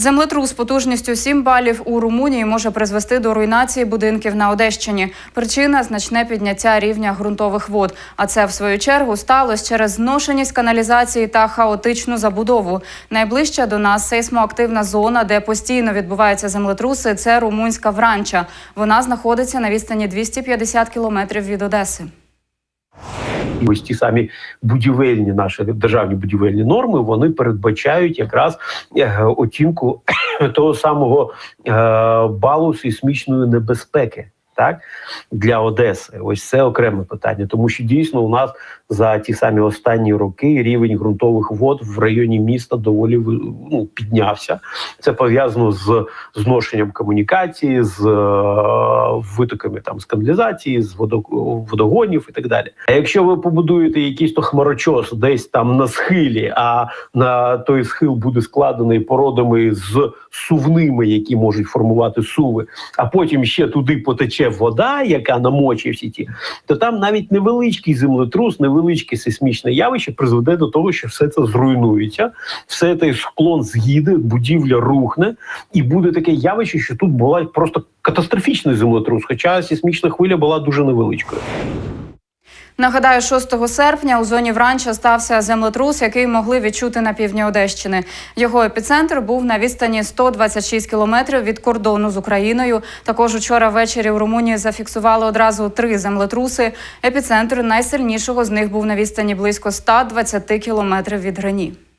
Землетрус потужністю 7 балів у Румунії може призвести до руйнації будинків на Одещині. Причина значне підняття рівня ґрунтових вод. А це в свою чергу сталося через зношеність каналізації та хаотичну забудову. Найближча до нас сейсмоактивна зона, де постійно відбуваються землетруси. Це румунська Вранча. Вона знаходиться на відстані 250 кілометрів від Одеси. І ось ті самі будівельні наші державні будівельні норми вони передбачають якраз е, оцінку того самого е, балу сейсмічної небезпеки. Так для Одеси, ось це окреме питання, тому що дійсно у нас за ті самі останні роки рівень ґрунтових вод в районі міста доволі ну, піднявся. Це пов'язано з зношенням комунікації, з е, витоками там з каналізації, з водогонів і так далі. А якщо ви побудуєте якийсь то хмарочос десь там на схилі, а на той схил буде складений породами з сувними, які можуть формувати суви, а потім ще туди потече вода, яка намочує всі ті, то там навіть невеличкий землетрус, невеличке сейсмічне явище призведе до того, що все це зруйнується, все цей склон з'їде, будівля рухне, і буде таке явище, що тут була просто катастрофічний землетрус, хоча сейсмічна хвиля була дуже невеличкою. Нагадаю, 6 серпня у зоні Вранча стався землетрус, який могли відчути на півдні Одещини. Його епіцентр був на відстані 126 кілометрів від кордону з Україною. Також учора ввечері в Румунії зафіксували одразу три землетруси. Епіцентр найсильнішого з них був на відстані близько 120 кілометрів від Грені.